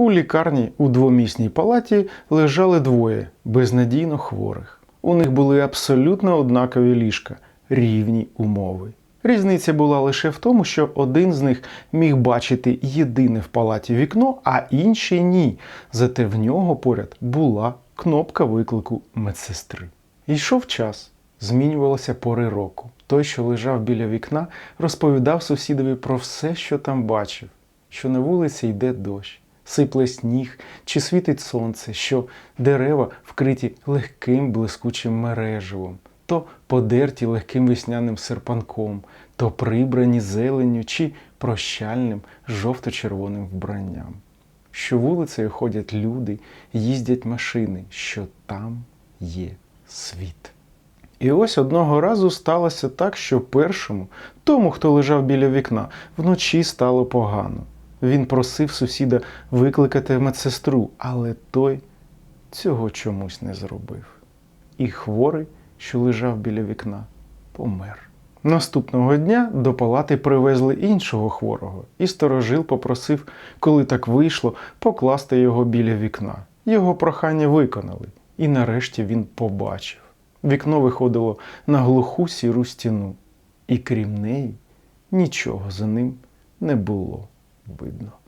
У лікарні у двомісній палаті лежали двоє безнадійно хворих. У них були абсолютно однакові ліжка, рівні умови. Різниця була лише в тому, що один з них міг бачити єдине в палаті вікно, а інший ні. Зате в нього поряд була кнопка виклику медсестри. Йшов час, змінювалися пори року. Той, що лежав біля вікна, розповідав сусідові про все, що там бачив, що на вулиці йде дощ, сипле сніг чи світить сонце, що дерева вкриті легким блискучим мереживом, то подерті легким весняним серпанком, то прибрані зеленню чи прощальним жовто-червоним вбранням. Що вулицею ходять люди, їздять машини, що там є світ. І ось одного разу сталося так, що першому, тому, хто лежав біля вікна, вночі стало погано. Він просив сусіда викликати медсестру, але той цього чомусь не зробив. І хворий, що лежав біля вікна, помер. Наступного дня до палати привезли іншого хворого, і сторожил попросив, коли так вийшло, покласти його біля вікна. Його прохання виконали, і нарешті він побачив. Вікно виходило на глуху сіру стіну, і крім неї нічого за ним не було видно.